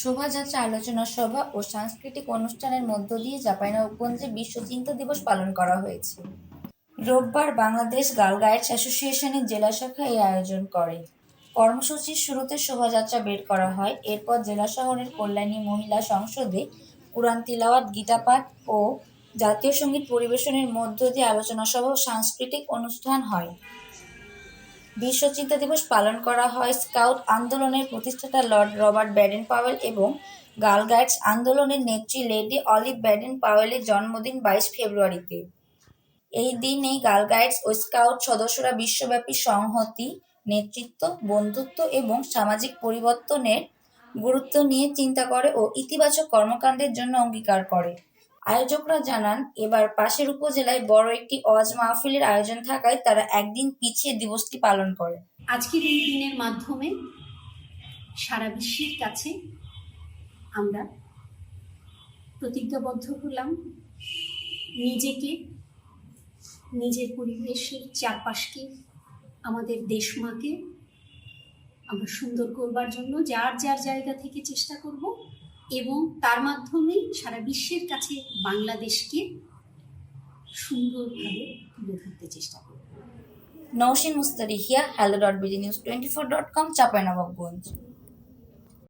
শোভাযাত্রা, আলোচনা সভা ও সাংস্কৃতিক অনুষ্ঠানের মধ্য দিয়ে চাঁপাইনবাবগঞ্জে বিশ্ব চিন্তা দিবস পালন করা হয়েছে। রোববার বাংলাদেশ গার্ল গাইডস অ্যাসোসিয়েশনের জেলা শাখা এই আয়োজন করে। কর্মসূচির শুরুতে শোভাযাত্রা বের করা হয়। এরপর জেলা শহরের কল্যাণী মহিলা সংসদে কুরআন তিলাওয়াত, গীতাপাঠ ও জাতীয় সংগীত পরিবেশনের মধ্য দিয়ে আলোচনা সভা ও সাংস্কৃতিক অনুষ্ঠান হয়। বিশ্ব চিন্তা দিবস পালন করা হয়। স্কাউট আন্দোলনের প্রতিষ্ঠাতা লর্ড রবার্ট ব্যাডেন পাওয়েল এবং গার্ল গাইডস আন্দোলনের নেত্রী লেডি অলিভ ব্যাডেন পাওয়েলের জন্মদিন বাইশ ফেব্রুয়ারিতে। এই দিনে গার্ল গাইডস ও স্কাউট সদস্যরা বিশ্বব্যাপী সংহতি, নেতৃত্ব, বন্ধুত্ব এবং সামাজিক পরিবর্তনের গুরুত্ব নিয়ে চিন্তা করে ও ইতিবাচক কর্মকাণ্ডের জন্য অঙ্গীকার করে। আয়োজকরা জানান, এবার পাশের উপজেলায় বড় একটি ওয়াজ মাহফিলের আয়োজন থাকায় তারা একদিন পিছিয়ে দিবসটি পালন করে। আজকের এই দিনের মাধ্যমে সারা বিশ্বের কাছে আমরা প্রতিজ্ঞাবদ্ধ হলাম। নিজেকে, নিজের পরিবেশের চারপাশকে, আমাদের দেশমাকে আমরা সুন্দর করবার জন্য, যার যার জায়গা থেকে চেষ্টা করব এবং তার মাধ্যমে সারা বিশ্বের কাছে বাংলাদেশকে সুন্দরভাবে তুলে ধরতে চেষ্টা করব। Naushin মুস্তারিহিয়া hello dot BD news twenty four dot com, Chapainawabganj.